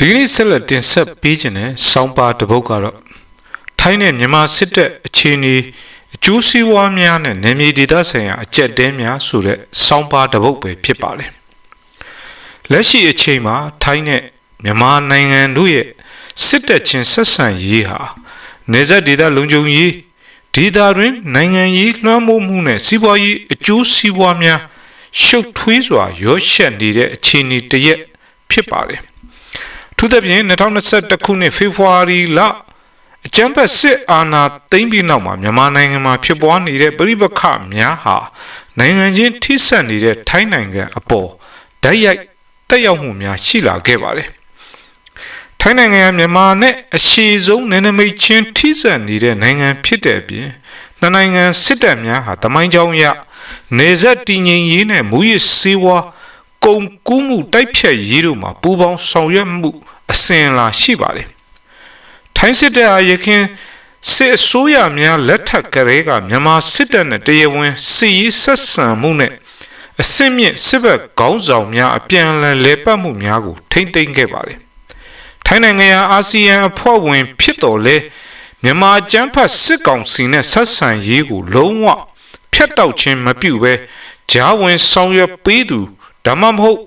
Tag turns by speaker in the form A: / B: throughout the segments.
A: ဒီကနေ့ဆက်လက်တင်ဆက်ပေးခြင်းတဲ့စောင်းပါတစ်ပုဒ်ကတော့ထိုင်းနဲ့မြန်မာစစ်တပ်အခြေအနေအကျိုးစီးပွားများနဲ့နယ်မြေဒေသဆိုင်ရာအကြက်တဲများဆိုတဲ့စောင်းပါတစ်ပုဒ်ပဲဖြစ်ပါတယ်လက်ရှိအချိန်မှာထိုင်းနဲ့မြန်မာနိုင်ငံတို့ရဲ့စစ်တပ်ချင်းဆက်ဆံရေးဟာနေဆက်ဒေသလုံခြုံရေးဒေသတွင်နိုင်ငံရေးလွှမ်းမိုးမှုနဲ့စီးပွားရေးအကျိုးစီးပွားများရှုပ်ထွေးစွာရောရှက်နေတဲ့အခြေအနေတရက်ဖြစ်ပါတယ်။ ထို့သဖြင့်2021ခုနှစ်ဖေဖော်ဝါရီလအကြမ်းဖက်စစ်အာဏာသိမ်းပြီးနောက်မှာမြန်မာနိုင်ငံမှာဖြစ်ပွားနေတဲ့ပြည်ပခများဟာနိုင်ငံချင်းထိစပ်နေတဲ့ထိုင်းနိုင်ငံအပေါ်ဓာတ်ရိုက်တက်ရောက်မှုများရှိလာခဲ့ပါတယ်။ထိုင်းနိုင်ငံကမြန်မာနဲ့အရှိဆုံးနယ်နိမိတ်ချင်းထိစပ်နေတဲ့နိုင်ငံဖြစ်တဲ့အပြင်နှစ်နိုင်ငံစစ်တပ်များဟာတမိုင်းကြောင်းအရနေဆက်တည်ငြိမ်ရေးနဲ့မူရစ်စေဝါ ကုန်ကူးမှုတိုက်ဖြတ်ရေးတို့မှာပူးပေါင်းဆောင်ရွက်မှုအစဉ်အလာရှိပါတယ်။ထိုင်းစစ်တပ်ဟာရခင်စစ်အစိုးရများလက်ထက်ကလေးကမြန်မာစစ်တပ်နဲ့တရားဝင်စစ်ရေးဆက်ဆံမှုနဲ့အစင့်မြင့်စစ်ဘက်ခေါင်းဆောင်များအပြန်အလှန်လဲပတ်မှုများကိုထိမ့်သိမ်းခဲ့ပါတယ်။ထိုင်းနိုင်ငံဟာအာဆီယံအဖွဲ့ဝင်ဖြစ်တော်လဲမြန်မာကျန်းဖတ်စစ်ကောင်စီနဲ့ဆက်ဆံရေးကိုလုံးဝဖြတ်တောက်ခြင်းမပြုဘဲဂျားဝင်ဆောင်ရွက်ပေးသူ ဒါမှမဟုတ်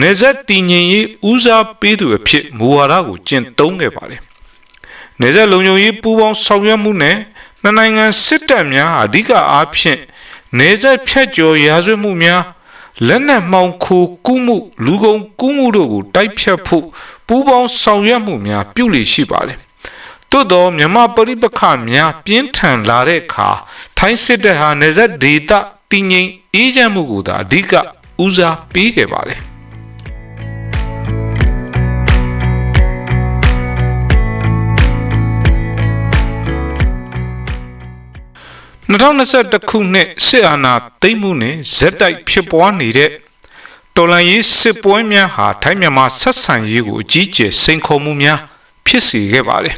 A: နေဆက်တည်ငြိမ်ရေးဦးစားပေးသူအဖြစ်မူဝါဒကိုကျင့်သုံးခဲ့ပါတယ်။နေဆက်လုံခြုံရေးပူးပေါင်းဆောင်ရွက်မှုနဲ့နှစ်နိုင်ငံစစ်တပ်များအဓိကအားဖြင့်နေဆက်ဖြတ်ကျော်ရာဇဝတ်မှုများလက်နက်မှောင်ခိုကူးမှုလူကုန်ကူးမှုတို့ကိုတိုက်ဖြတ်ဖို့ပူးပေါင်းဆောင်ရွက်မှုများပြုလေရှိပါတယ်။သို့သောမြန်မာပရိပခများပြင်းထန်လာတဲ့အခါထိုင်းစစ်တပ်ဟာနေဆက်ဒေသတည်ငြိမ်အေးချမ်းမှုကိုသာအဓိက ဦးစားပေးခဲ့ပါတယ်2021ခုနှစ်စစ်အာဏာသိမ်းမှုနဲ့ဇက်တိုက်ဖြစ်ပွားနေတဲ့တော်လန်ရေးစစ်ပွဲများဟာထိုင်းမြန်မာဆက်ဆံရေးကိုအကြီးကျယ်စိန်ခေါ်မှုများဖြစ်စေခဲ့ပါတယ်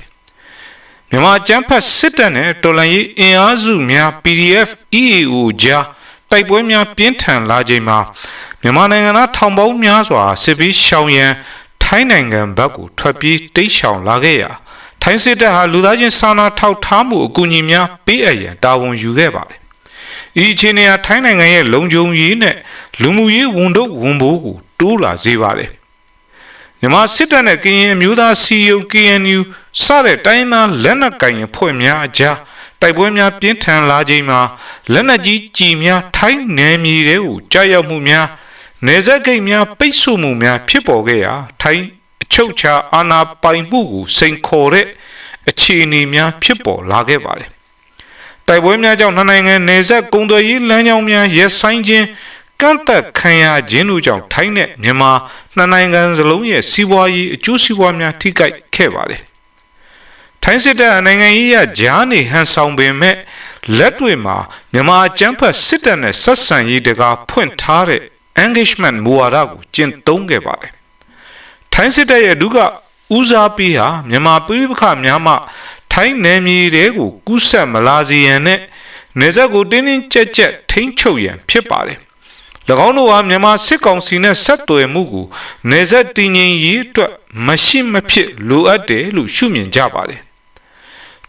A: ။မြန်မာကျန်းဖတ်စစ်တပ်နဲ့တော်လန်ရေးအင်အားစုများ PDF EAO ကြား တိုက်ပွဲများပြင်းထန်လာချိန်မှာမြန်မာနိုင်ငံသားထောင်ပေါင်းများစွာစစ်ပြီးရှောင်ရန်ထိုင်းနိုင်ငံဘက်ကိုထွက်ပြေးတိတ်ရှောင်လာခဲ့ရာထိုင်းစစ်တပ်ဟာလူသားချင်းစာနာထောက်ထားမှုအကူအညီများပေးအပ်ရန်တာဝန်ယူခဲ့ပါတယ်။ဤအခြေအနေဟာထိုင်းနိုင်ငံရဲ့လုံခြုံရေးနဲ့လူမှုရေးဝန်တို့ဝန်ဘိုးကိုတိုးလာစေပါတယ်။မြန်မာစစ်တပ်နဲ့ကရင်အမျိုးသားစီယုံ KNU စတဲ့တိုင်းသားလက်နက်ကင်ဖွဲ့များအကြား တိုက်ပွဲများပြင်းထန်လာချိန်မှာလက်နက်ကြီးကြည်များထိုင်းနယ်မြေတွေကိုကြားရောက်မှုများနေဆက်ဂိတ်များပိတ်ဆို့မှုများဖြစ်ပေါ်ခဲ့ရာထိုင်းအချုပ်ချာအာဏာပိုင်မှုကိုစိန်ခေါ်တဲ့အခြေအနေများဖြစ်ပေါ်လာခဲ့ပါတယ်။တိုက်ပွဲများကြောင့်နှစ်နိုင်ငံနေဆက်ကုန်သွယ်ရေးလမ်းကြောင်းများရပ်ဆိုင်းခြင်းကန့်သက်ခံရခြင်းတို့ကြောင့်ထိုင်းနဲ့မြန်မာနှစ်နိုင်ငံစလုံးရဲ့စီးပွားရေးအကျိုးစီးပွားများထိခိုက်ခဲ့ပါတယ်။ ထိုင်းစစ်တပ်နိုင်ငံရေးရဂျားနေဟန်ဆောင်ပင်မဲ့လက်တွေမှာမြန်မာအကြမ်းဖက်စစ်တပ်နဲ့ဆက်ဆံရေးတကားဖွင့်ထားတဲ့ engagement မူဝါဒကိုကျင့်သုံးခဲ့ပါတယ်။ထိုင်းစစ်တပ်ရဲ့ဒုကဦးစားပေးဟာမြန်မာပြည်ပခများမှထိုင်းနယ်မြေတွေကိုကူးဆက်မလာစေရန်နဲ့နေဆက်ကိုတင်းတင်းကြပ်ကြပ်ထိန်းချုပ်ရန်ဖြစ်ပါတယ်။၎င်းတို့ဟာမြန်မာစစ်ကောင်စီနဲ့ဆက်သွယ်မှုကိုနေဆက်တည်ငြိမ်ရေးအတွက်မရှိမဖြစ်လိုအပ်တယ်လို့ရှုမြင်ကြပါတယ်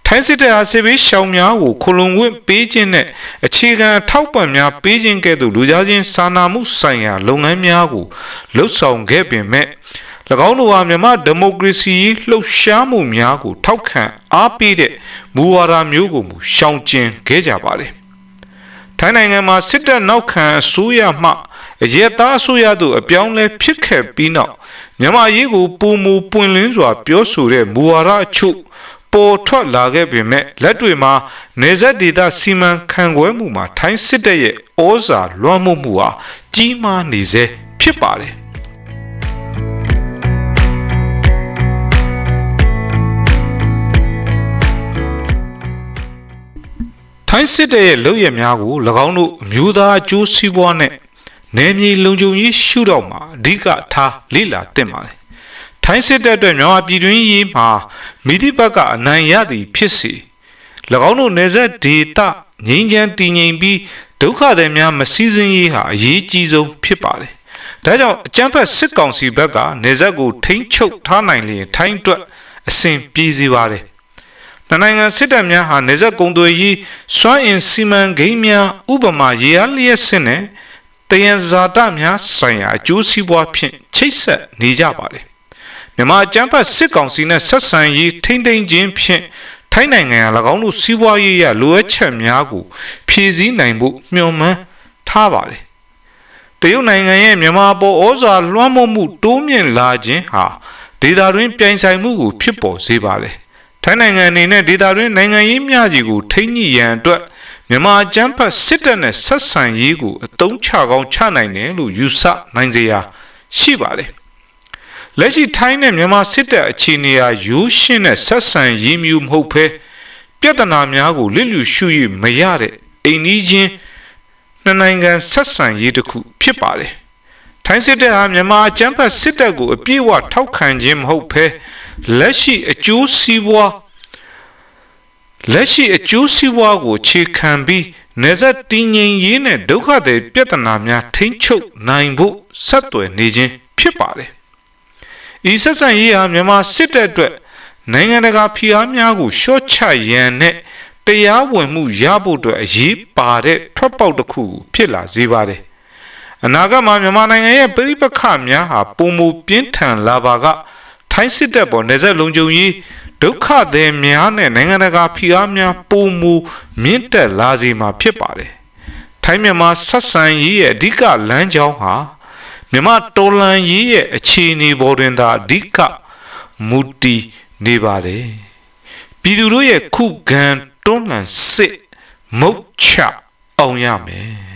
A: ထိုင်းစစ်တပ်ဟာစစ်ဘေးရှောင်များကိုခလုံဝင့်ပေးခြင်းနဲ့အခြေခံထောက်ပံ့များပေးခြင်းကဲ့သို့လူသားချင်းစာနာမှုဆိုင်ရာလုပ်ငန်းများကိုလှုပ်ဆောင်ခဲ့ပေမဲ့၎င်းတို့ဟာမြန်မာဒီမိုကရေစီလှုပ်ရှားမှုများကိုထောက်ခံအားပေးတဲ့မူဝါဒမျိုးကိုမူရှောင်ကျဉ်ခဲ့ကြပါတယ်။ထိုင်းနိုင်ငံမှာစစ်တပ်နောက်ခံအစိုးရမှအရက်သားအစိုးရတို့အပြောင်းလဲဖြစ်ခဲ့ပြီးနောက်မြန်မာရေးကိုပုံမူပွင့်လင်းစွာပြောဆိုတဲ့မူဝါဒအချို့ ပေါ်ထွက်လာခဲ့ပေမဲ့လက်တွေမှာနေဆက်ဒေသစီမံခန့်ခွဲမှုမှာထိုင်းစစ်တပ်ရဲ့ဩဇာလွှမ်းမိုးမှုဟာကြီးမားနေစေဖြစ်ပါတယ်ထိုင်းစစ်တပ်ရဲ့လုပ်ရများကို၎င်းတို့အမျိုးသားအကျိုးစီးပွားနဲ့နယ်မြေလုံခြုံရေးရှုထောင့်မှာအဓိကထားလေ့လာသင့်ပါတယ် ထိုင်းစစ်တပ်အတွက်မြန်မာပြည်တွင်းရေးမှာမိသည့်ဘက်ကအနိုင်ရသည်ဖြစ်စေ၎င်းတို့နေဆက်ဒေတာငြိမ်းချမ်းတည်ငြိမ်ပြီးဒုက္ခသည်များမစည်းစင်းရေးဟာအရေးကြီးဆုံးဖြစ်ပါတယ်ဒါကြောင့်အကြမ်းဖက်စစ်ကောင်စီဘက်ကနေဆက်ကိုထိန်းချုပ်ထားနိုင်လျင်ထိုင်းအတွက်အစဉ်ပြေးစီပါတယ်။နှစ်နိုင်ငံစစ်တပ်များဟာနေဆက်ကုံသွေးကြီးစွမ်းအင်စီမံကိန်းများဥပမာရေအားလျက်စစ်နဲ့တယံဇာတများဆိုင်ရာအကျိုးစီးပွားဖြင့်ချိတ်ဆက်နေကြပါတယ်။ မြန်မာအကြမ်းဖက်စစ်ကောင်စီနဲ့ဆက်ဆံရေးထိမ့်သိမ်းခြင်းဖြင့်ထိုင်းနိုင်ငံက၎င်းတို့စီးပွားရေးရလိုအပ်ချက်များကိုဖြည့်ဆည်းနိုင်ဖို့မျှော်မှန်းထားပါတယ်။တရုတ်နိုင်ငံရဲ့မြန်မာပေါ်ဩဇာလွှမ်းမိုးမှုတိုးမြင့်လာခြင်းဟာဒေသတွင်းပြိုင်ဆိုင်မှုကိုဖြစ်ပေါ်စေပါတယ်။ထိုင်းနိုင်ငံအနေနဲ့ဒေသတွင်းနိုင်ငံရေးများကြီးကိုထိန်းညှိရန်အတွက်မြန်မာအကြမ်းဖက်စစ်တပ်နဲ့ဆက်ဆံရေးကိုအတုံးချကောင်းချနိုင်တယ်လို့ယူဆနိုင်စေရာရှိပါတယ်။ လက်ရှိထိုင်းနဲ့မြန်မာစစ်တပ်အခြေအနေဟာရိုးရှင်းတဲ့ဆက်ဆံရေးမျိုးမဟုတ်ဘဲပြဿနာများကိုလစ်လျူရှု၍မရတဲ့အိမ်နီးချင်းနှစ်နိုင်ငံဆက်ဆံရေးတစ်ခုဖြစ်ပါတယ်။ထိုင်းစစ်တပ်ဟာမြန်မာအကြမ်းဖက်စစ်တပ်ကိုအပြည့်အဝထောက်ခံခြင်းမဟုတ်ဘဲလက်ရှိအကျိုးစီးပွားလက်ရှိအကျိုးစီးပွားကိုခြေခံပြီးနေဆက်တည်ငြိမ်ရေးနဲ့ဒုက္ခတွေပြဿနာများထိန်းချုပ်နိုင်ဖို့ဆက်သွယ်နေခြင်းဖြစ်ပါတယ်။ ဤဆက်ဆံရေးဟာမြန်မာစစ်တပ်အတွက်နိုင်ငံတကာဖိအားများကိုရှော့ချရန်နဲ့တရားဝင်မှုရဖို့အတွက်အရေးပါတဲ့ထွက်ပေါက်တစ်ခုဖြစ်လာစေပါတယ်။အနာဂတ်မှာမြန်မာနိုင်ငံရဲ့ပြည်ပခများဟာပုံမူပြင်းထန်လာပါကထိုင်းစစ်တပ်ပေါ်နေဆက်လုံခြုံရေးဒုက္ခသည်များနဲ့နိုင်ငံတကာဖိအားများပုံမူမြင့်တက်လာစေမှာဖြစ်ပါတယ်။ထိုင်းမြန်မာဆက်ဆံရေးရဲ့အဓိကလမ်းကြောင်းဟာ မြန်မာတော်လန်ရေးရဲ့အခြေအနေပေါ်တွင်သာအဓိကမူတည်နေပါတယ်။ပြည်သူတို့ရဲ့ခုခံတွန်းလှန်စစ်မုတ်ချအောင်ရမယ်